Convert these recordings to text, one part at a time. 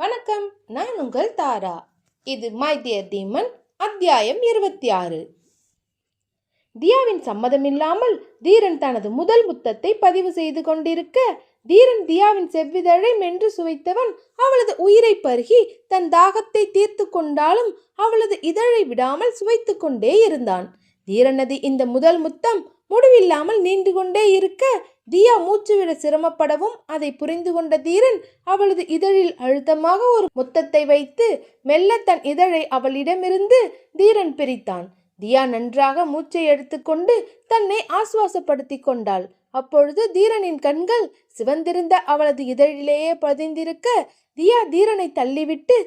வணக்கம் நான் உங்கள் தாரா. இது மை டியர் டீமன் அத்தியாயம் இருபத்தி ஆறு தியாவின் சம்மதமில்லாமல் தீரன் தனது முதல் முத்தத்தை பதிவு செய்து கொண்டிருக்க தீரன் தியாவின் செவ்விதழை மென்று சுவைத்தவன் அவளது உயிரை பருகி தன் தாகத்தை தீர்த்து கொண்டாலும் அவளது இதழை விடாமல் சுவைத்து கொண்டே இருந்தான். தீரனது இந்த முதல் முத்தம் முடிவில்லாமல் நீண்டு கொண்டே இருக்க தியா மூச்சுவிட சிரமப்படவும் அதை புரிந்து கொண்ட தீரன் அவளது இதழில் அழுத்தமாக ஒரு முத்தத்தை வைத்து மெல்ல தன் இதழை அவளிடமிருந்து தீரன் பிரித்தான். தியா நன்றாக மூச்சை எடுத்துக்கொண்டு தன்னை ஆசுவாசப்படுத்தி கொண்டாள். அப்பொழுது தீரனின் கண்கள் சிவந்திருந்த அவளது இதழிலேயே பதிந்திருக்க தியா தீரனை தள்ளிவிட்டு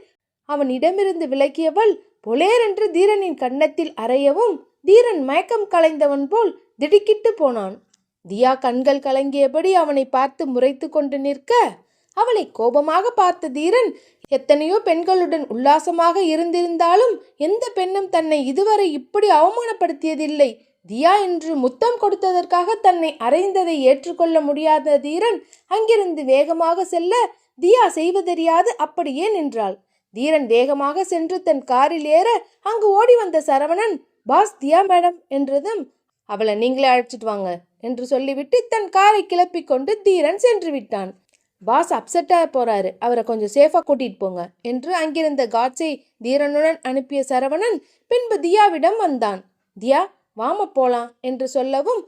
அவனிடமிருந்து விலகியவள் பொலேரென்று தீரனின் கன்னத்தில் அறையவும் தீரன் மயக்கம் கலைந்தவன் போல் திடுக்கிட்டு போனான். தியா கண்கள் கலங்கியபடி அவனை பார்த்து முறைத்து கொண்டு நிற்க அவளை கோபமாக பார்த்த தீரன் எத்தனையோ பெண்களுடன் உல்லாசமாக இருந்திருந்தாலும் எந்த பெண்ணும் தன்னை இதுவரை இப்படி அவமானப்படுத்தியதில்லை. தியா என்று முத்தம் கொடுத்ததற்காக தன்னை அறைந்ததை ஏற்றுக்கொள்ள முடியாத தீரன் அங்கிருந்து வேகமாக செல்ல தியா செய்வதறியாது அப்படியே நின்றாள். தீரன் வேகமாக சென்று தன் காரில் ஏற அங்கு ஓடி வந்த சரவணன் பாஸ் தியா மேடம் என்றதும் அவளை நீங்களே அழைச்சிட்டு வாங்க என்று சொல்லிவிட்டு தன் காரை கிளப்பிக் கொண்டு தீரன் சென்று விட்டான். பாஸ் அப்செட்டாக போறாரு. அவரை கொஞ்சம் சேஃபாக கூட்டிகிட்டு போங்க என்று அங்கிருந்த காட்ஸை தீரனுடன் அனுப்பிய சரவணன் பின்பு தியாவிடம் வந்தான். தியா வாம போலாம் என்று சொல்லவும்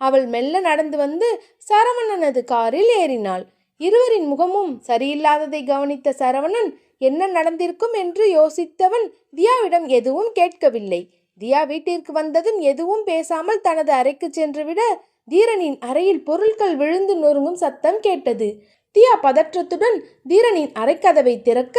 அவள் மெல்ல நடந்து வந்து சரவணனது காரில் ஏறினாள். இருவரின் முகமும் சரியில்லாததை கவனித்த சரவணன் என்ன நடந்திருக்கும்? என்று யோசித்தவன் தியாவிடம் எதுவும் கேட்கவில்லை. தியா வீட்டிற்கு வந்ததும் எதுவும் பேசாமல் தனது அறைக்கு சென்றுவிட தீரனின் அறையில் பொருட்கள் விழுந்து நொறுங்கும் சத்தம் கேட்டது. தியா பதற்றத்துடன் தீரனின் அறைக்கதவை திறக்க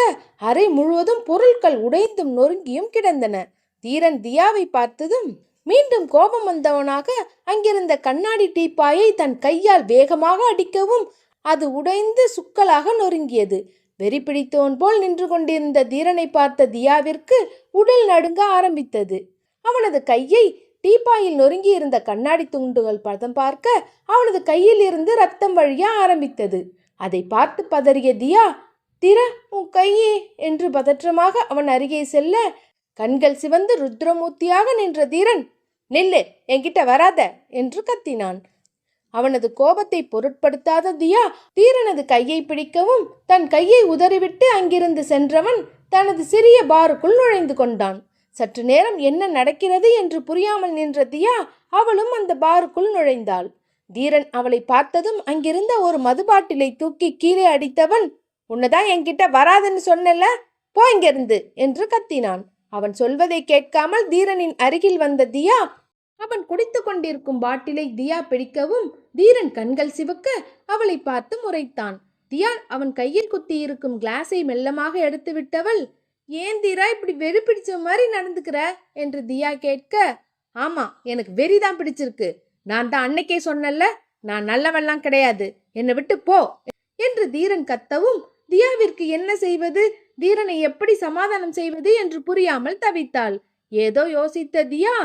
அறை முழுவதும் பொருட்கள் உடைந்தும் நொறுங்கியும் கிடந்தன. தீரன் தியாவை பார்த்ததும் மீண்டும் கோபம் வந்தவனாக அங்கிருந்த கண்ணாடி டீப்பாயை தன் கையால் வேகமாக அடிக்கவும் அது உடைந்து சுக்கலாக நொறுங்கியது. வெறி பிடித்தவன் போல் நின்று கொண்டிருந்த தீரனை பார்த்த தியாவிற்கு உடல் நடுங்க ஆரம்பித்தது. அவனது கையை டீப்பாயில் நொறுங்கி இருந்த கண்ணாடி துண்டுகள் பதம் பார்க்க அவனது கையில் இருந்து ரத்தம் வழிய ஆரம்பித்தது. அதை பார்த்து பதறிய தியா திர உன் கையே என்று பதற்றமாக அவன் அருகே செல்ல கண்கள் சிவந்து ருத்ரமூர்த்தியாக நின்ற தீரன் நில்லு என்கிட்ட வராத என்று கத்தினான். அவனது கோபத்தை பொருட்படுத்தாத தியா தீரனது கையை பிடிக்கவும் தன் கையை உதறிவிட்டு அங்கிருந்து சென்றவன் தனது சிறிய பாருக்குள் நுழைந்து கொண்டான். சற்று நேரம் என்ன நடக்கிறது என்று புரியாமல் நின்ற தியா அவளும் அந்த பாருக்குள் நுழைந்தாள். தீரன் அவளை பார்த்ததும் அங்கிருந்த ஒரு மதுபாட்டிலை தூக்கி கீழே அடித்தவன் உன்னதான் என்கிட்ட வராதுன்னு சொன்னல போ இங்கிருந்து என்று கத்தினான். அவன் சொல்வதை கேட்காமல் தீரனின் அருகில் வந்த தியா அவன் குடித்து கொண்டிருக்கும் பாட்டிலை தியா பிடிக்கவும் தீரன் கண்கள் சிவக்க அவளை பார்த்து முறைத்தான். தியா அவன் கையில் குத்தி இருக்கும் கிளாஸை மெல்லமாக எடுத்து விட்டவள் ஏன் தீரா இப்படி வெறி பிடிச்ச மாதிரி நடந்துக்கிற? என்று தியா கேட்க ஆமா எனக்கு வெறி தான் பிடிச்சிருக்கு. நான் தான் அன்னைக்கே சொன்னல நான் நல்லவெல்லாம் கிடையாது. என்னை விட்டு போ. என்று தீரன் கத்தவும் தியாவிற்கு என்ன செய்வது? தீரனை எப்படி சமாதானம் செய்வது? என்று புரியாமல் தவித்தாள். ஏதோ யோசித்த தியா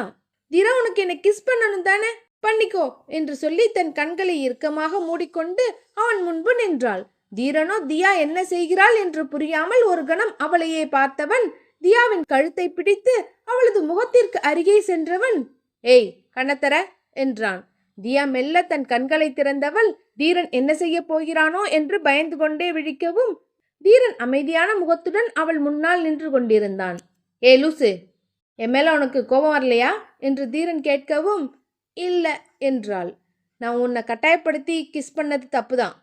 திரா உனக்கு என்னை கிஸ் பண்ணணும் தானே? பண்ணிக்கோ. என்று சொல்லி தன் கண்களை இறுக்கமாக மூடிக்கொண்டு அவன் முன்பு நின்றாள். தீரனோ தியா என்ன செய்கிறாள் என்று புரியாமல் ஒரு கணம் அவளையே பார்த்தவன் தியாவின் கழுத்தை பிடித்து அவளது முகத்திற்கு அருகே சென்றவன் ஏய் கண்ணத்தர என்றான். தியா மெல்ல தன் கண்களை திறந்தவள் தீரன் என்ன செய்ய போகிறானோ? என்று பயந்து கொண்டே விழிக்கவும் தீரன் அமைதியான முகத்துடன் அவள் முன்னால் நின்று கொண்டிருந்தான். ஏ லூசு என் மேல உனக்கு கோபம் வரலையா? என்று தீரன் கேட்கவும் இல்ல என்றாள். நான் உன்னை கட்டாயப்படுத்தி கிஸ் பண்ணது தப்புதான்.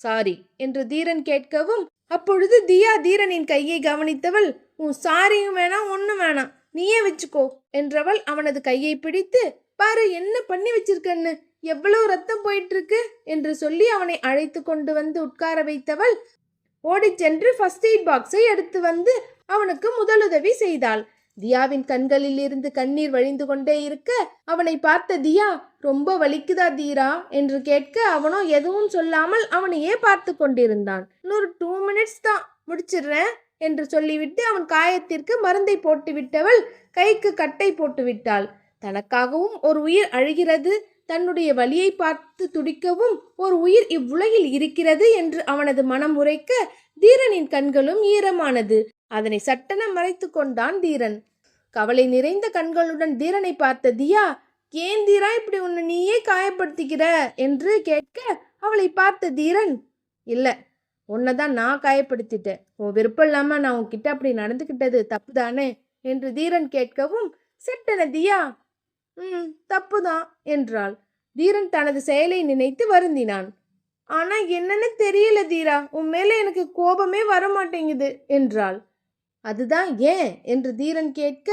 சாரி என்று தீரன் கேட்கவும் அப்பொழுது தியா தீரனின் கையை கவனித்தவள் உன் சாரியும் வேணாம் ஒன்றும் வேணாம் நீயே வச்சுக்கோ என்றவள் அவனது கையை பிடித்து பாரு என்ன பண்ணி வச்சிருக்கன்னு எவ்வளவு ரத்தம் போயிட்டு இருக்கு என்று சொல்லி அவனை அழைத்து கொண்டு வந்து உட்கார வைத்தவள் ஓடிச் சென்று ஃபர்ஸ்ட் எய்ட் பாக்ஸை எடுத்து வந்து அவனுக்கு முதலுதவி செய்தாள். தியாவின் கண்களில் இருந்து கண்ணீர் வழிந்து கொண்டே இருக்க அவனை பார்த்த தியா ரொம்ப வலிக்குதா தீரா? என்று கேட்க அவனோ எதுவும் சொல்லாமல் அவனையே பார்த்து கொண்டிருந்தான். இன்னொரு டூ மினிட்ஸ் தான் முடிச்சிடுறேன் என்று சொல்லிவிட்டு அவன் காயத்திற்கு மருந்தை போட்டு விட்டவள் கைக்கு கட்டை போட்டு விட்டாள். தனக்காகவும் ஒரு உயிர் அழுகிறது தன்னுடைய வலியை பார்த்து துடிக்கவும் ஒரு உயிர் இவ்வுலகில் இருக்கிறது என்று அவனது மனம் உரைக்க தீரனின் கண்களும் ஈரமானது. அதனை சட்டென மறைத்து கொண்டான் தீரன். கவலை நிறைந்த கண்களுடன் தீரனை பார்த்த தியா ஏன் தீரா இப்படி உன்னை நீயே காயப்படுத்திக்கிற என்று கேட்க அவளை பார்த்த தீரன் இல்லை உன்னை தான் நான் காயப்படுத்திட்டேன். உன் விருப்பம் இல்லாமல் நான் உன்கிட்ட அப்படி நடந்துக்கிட்டது தப்பு தானே என்று தீரன் கேட்கவும் செட்டன தியா ம் தப்புதான் என்றாள். தீரன் தனது செயலை நினைத்து வருந்தினான். ஆனால் என்னன்னு தெரியல தீரா உன் மேலே எனக்கு கோபமே வர மாட்டேங்குது என்றாள். அதுதான் ஏன் என்று தீரன் கேட்க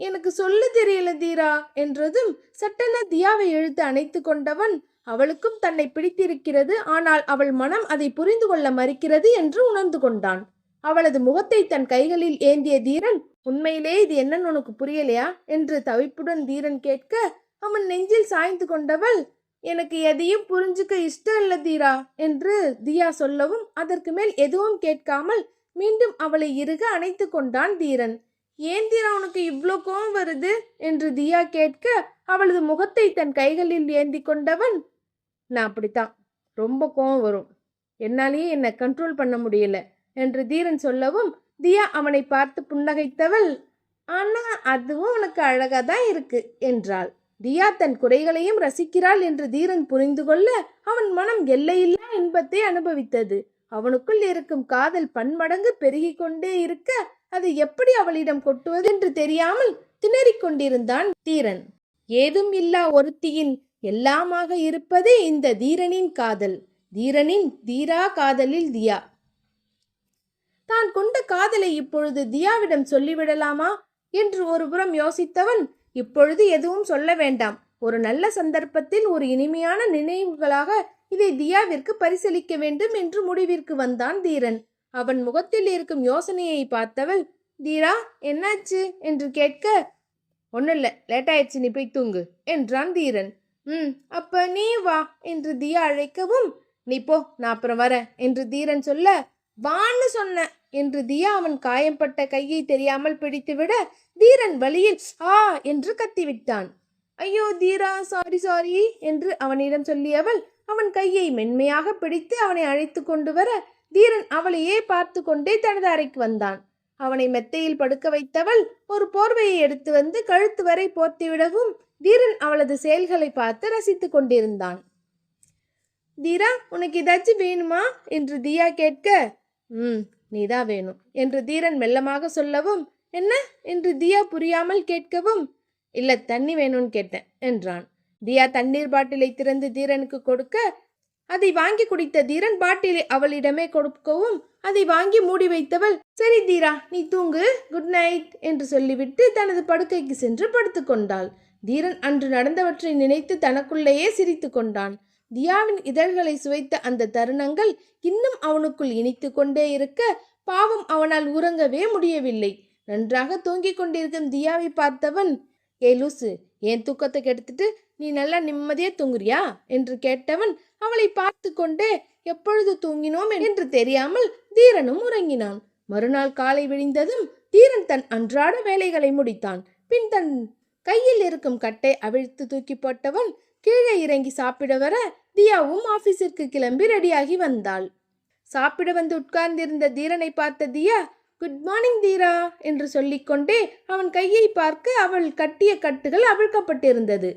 எனக்கு சொல்ல தெரியல தீரா என்றதும் சட்டென தியாவை இழுத்து அணைத்து கொண்டவன் அவளுக்கும் தன்னை பிடித்திருக்கிறது ஆனால் அவள் மனம் அதை புரிந்து கொள்ள மறுக்கிறது என்று உணர்ந்து கொண்டான். அவளது முகத்தை தன் கைகளில் ஏந்திய தீரன் உண்மையிலே இது என்னன்னு உனக்கு புரியலையா? என்று தவிப்புடன் தீரன் கேட்க அவன் நெஞ்சில் சாய்ந்து கொண்டவள் எனக்கு எதையும் புரிஞ்சுக்க இஷ்டம் இல்ல தீரா என்று தியா சொல்லவும் அதற்கு மேல் எதுவும் கேட்காமல் மீண்டும் அவளை இறுக அணைத்து கொண்டான் தீரன். ஏன் தீரா உனக்கு இவ்வளோ கோவம் வருது? என்று தியா கேட்க அவளது முகத்தை தன் கைகளில் ஏந்தி கொண்டவன் நான் அப்படித்தான். ரொம்ப கோவம் வரும். என்னாலேயே என்னை கண்ட்ரோல் பண்ண முடியல என்று தீரன் சொல்லவும் தியா அவனை பார்த்து புன்னகைத்தவள் ஆனா அதுவும் உனக்கு அழகா தான் இருக்கு என்றாள். தியா தன் குறைகளையும் ரசிக்கிறாள் என்று தீரன் புரிந்து கொள்ள அவன் மனம் எல்லையில்லா இன்பத்தை அனுபவித்தது. அவனுக்குள் இருக்கும் காதல் பன்மடங்கு பெருகிக் கொண்டே இருக்க அதை எப்படி அவளிடம் கொட்டுவது என்று தெரியாமல் திணறிக் கொண்டிருந்தான் தீரன். ஏதும் இல்லா ஒருத்தியின் எல்லாமாக இருப்பதே இந்த தீரனின் காதல். தீரனின் தீரா காதலில் தியா. தான் கொண்ட காதலை இப்பொழுது தியாவிடம் சொல்லிவிடலாமா என்று ஒருபுறம் யோசித்தவன் இப்பொழுது எதுவும் சொல்ல வேண்டாம். ஒரு நல்ல சந்தர்ப்பத்தில் ஒரு இனிமையான நினைவுகளாக இதை தியாவிற்கு பரிசளிக்க வேண்டும் என்று முடிவிற்கு வந்தான் தீரன். அவன் முகத்தில் இருக்கும் யோசனையை பார்த்தவள் தீரா என்னாச்சு? என்று கேட்க ஒன்றும் இல்லை லேட் ஆயிடுச்சு நீ போய் தூங்கு என்றான் தீரன். ம் அப்ப நீ வா என்று தியா அழைக்கவும் நீ போ நான் அப்புறம் வரேன் என்று தீரன் சொல்ல வான்னு சொன்ன என்று தியா அவன் காயம்பட்ட கையை தெரியாமல் பிடித்துவிட தீரன் வழியில் ஆ என்று கத்திவிட்டான். ஐயோ தீரா சாரி சாரி என்று அவனிடம் சொல்லியவள் அவன் கையை மென்மையாக பிடித்து அவனை அழைத்து கொண்டு வர தீரன் அவளையே பார்த்து கொண்டே தனது அறைக்கு வந்தான். அவனை மெத்தையில் படுக்க வைத்தவள் ஒரு போர்வையை எடுத்து வந்து கழுத்து வரை போர்த்திவிடவும் தீரன் அவளது செயல்களை பார்த்து ரசித்து கொண்டிருந்தான். தீரா உனக்கு ஏதாச்சும் வேணுமா? என்று தியா கேட்க ம் நீதான் வேணும் என்று தீரன் மெல்லமாக சொல்லவும் என்ன? என்று தியா புரியாமல் கேட்கவும் இல்ல தண்ணி வேணும்னு கேட்டேன் என்றான். தியா தண்ணீர் பாட்டிலை திறந்து தீரனுக்கு கொடுக்க அதை வாங்கி குடித்த தீரன் பாட்டிலை அவளிடமே கொடுக்கவும் அதை வாங்கி மூடி வைத்தவள் சரி தீரா நீ தூங்கு குட் நைட் என்று சொல்லிவிட்டு தனது படுக்கைக்கு சென்று படுத்துக்கொண்டாள் தீரன் அன்று நடந்தவற்றை நினைத்து தனக்குள்ளேயே சிரித்து கொண்டான். தியாவின் இதழ்களை சுவைத்த அந்த தருணங்கள் இன்னும் அவனுக்குள் இனித்து கொண்டே இருக்க பாவம் அவனால் உறங்கவே முடியவில்லை. நன்றாக தூங்கிக் கொண்டிருக்கும் தியாவை பார்த்தவன் ஏ லூசு என் தூக்கத்தை கெடுத்துட்டு நீ நல்லா நிம்மதியே தூங்குறியா? என்று கேட்டவன் அவளை பார்த்து கொண்டே எப்பொழுது தூங்கினோம்? என்று தெரியாமல் தீரனும் உறங்கினான். மறுநாள் காலை விழிந்ததும் தீரன் தன் அன்றாட வேலைகளை முடித்தான். பின் தன் கையில் இருக்கும் கட்டை அவிழ்த்து தூக்கி போட்டவன் கீழே இறங்கி சாப்பிட வர தியாவும் ஆபீஸிற்கு கிளம்பி ரெடியாகி வந்தாள். சாப்பிட வந்து உட்கார்ந்திருந்த தீரனை பார்த்த தியா குட் மார்னிங் தீரா என்று சொல்லிக்கொண்டே அவன் கையை பார்க்க அவள் கட்டிய கட்டுகள் அவிழ்க்கப்பட்டிருந்தது.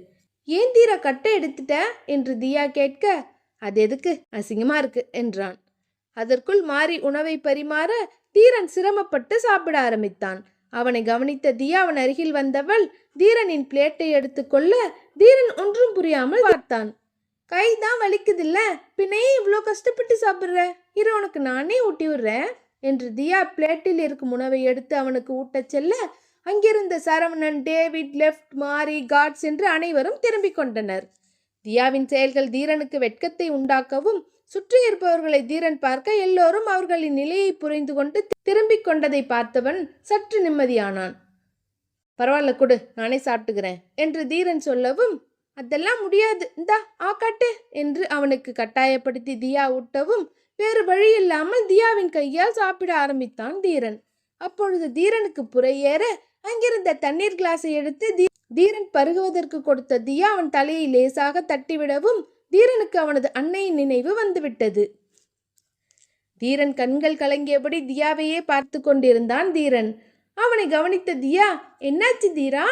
ஏன் தீரா கட்டை எடுத்துட்ட? என்று தியா கேட்க அது எதுக்கு? அசிங்கமா இருக்கு என்றான். அதற்குள் மாறி உணவை பரிமாற தீரன் சிரமப்பட்டு சாப்பிட ஆரம்பித்தான். அவனை கவனித்த தியா அவன் அருகில் வந்தவள் தீரனின் பிளேட்டை எடுத்துக்கொள்ள தீரன் ஒன்றும் புரியாமல் பார்த்தான். கை தான் வலிக்குதில்ல? பின்னே இவ்வளோ கஷ்டப்பட்டு சாப்பிட்ற? இரு உனக்கு நானே ஊட்டி விடுறேன் என்று தியா பிளேட்டில் இருக்கும் உணவை எடுத்து அவனுக்கு ஊட்டச் செல்ல அங்கிருந்த சரவணன் டேவிட் லெஃப்ட் மாரி காட்ஸ் என்று அனைவரும் திரும்பிக் கொண்டனர். தியாவின் செயல்கள் தீரனுக்கு வெட்கத்தை உண்டாக்கவும் சுற்றி இருப்பவர்களை தீரன் பார்க்க எல்லோரும் அவர்களின் நிலையை புரிந்து கொண்டு திரும்பிக் கொண்டதை பார்த்தவன் சற்று நிம்மதியானான். பரவாயில்ல கொடு நானே சாப்பிட்டுக்கிறேன் என்று தீரன் சொல்லவும் அதெல்லாம் முடியாது இந்தா ஆக்காட்டு என்று அவனுக்கு கட்டாயப்படுத்தி தியா ஊட்டவும் வேறு வழியில்லாமல் தியாவின் கையால் சாப்பிட ஆரம்பித்தான் தீரன். அப்பொழுது தீரனுக்கு புறையேற அங்கிருந்த தண்ணீர் கிளாஸை எடுத்து தீ- தீரன் பருகுவதற்கு கொடுத்த தியா அவன் தலையை லேசாக தட்டிவிடவும் தீரனுக்கு அவனது அன்னையின் நினைவு வந்துவிட்டது. தீரன் கண்கள் கலங்கியபடி தியாவையே பார்த்து கொண்டிருந்தான் தீரன். அவனை கவனித்த தியா என்னாச்சு தீரா?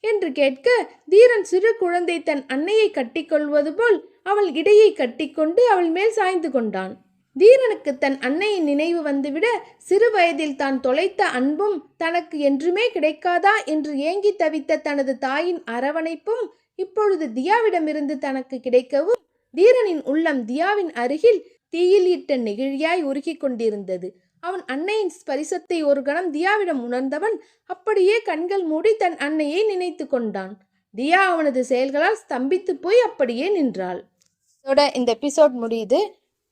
என்று கேட்க தீரன் சிறு குழந்தை தன் அன்னையை கட்டிக்கொள்வது போல் அவள் இடையை கட்டிக்கொண்டு அவள் மேல் சாய்ந்து கொண்டான். தீரனுக்கு தன் அன்னையின் நினைவு வந்துவிட சிறு வயதில் தான் தொலைத்த அன்பும் தனக்கு என்றுமே கிடைக்காதா என்று ஏங்கி தவித்த தனது தாயின் அரவணைப்பும் இப்பொழுது தியாவிடமிருந்து தனக்கு கிடைக்கவும் தீரனின் உள்ளம் தியாவின் அருகில் தீயில் இட்ட நெகிழியாய் உருகிக் கொண்டிருந்தது. அவன் அன்னையின் ஸ்பரிசத்தை ஒரு கணம் தியாவிடம் உணர்ந்தவன் அப்படியே கண்கள் மூடி தன் அன்னையை நினைத்து கொண்டான். தியா அவனது செயல்களால் ஸ்தம்பித்து போய் அப்படியே நின்றாள். இதோட இந்த எபிசோட் முடியுது.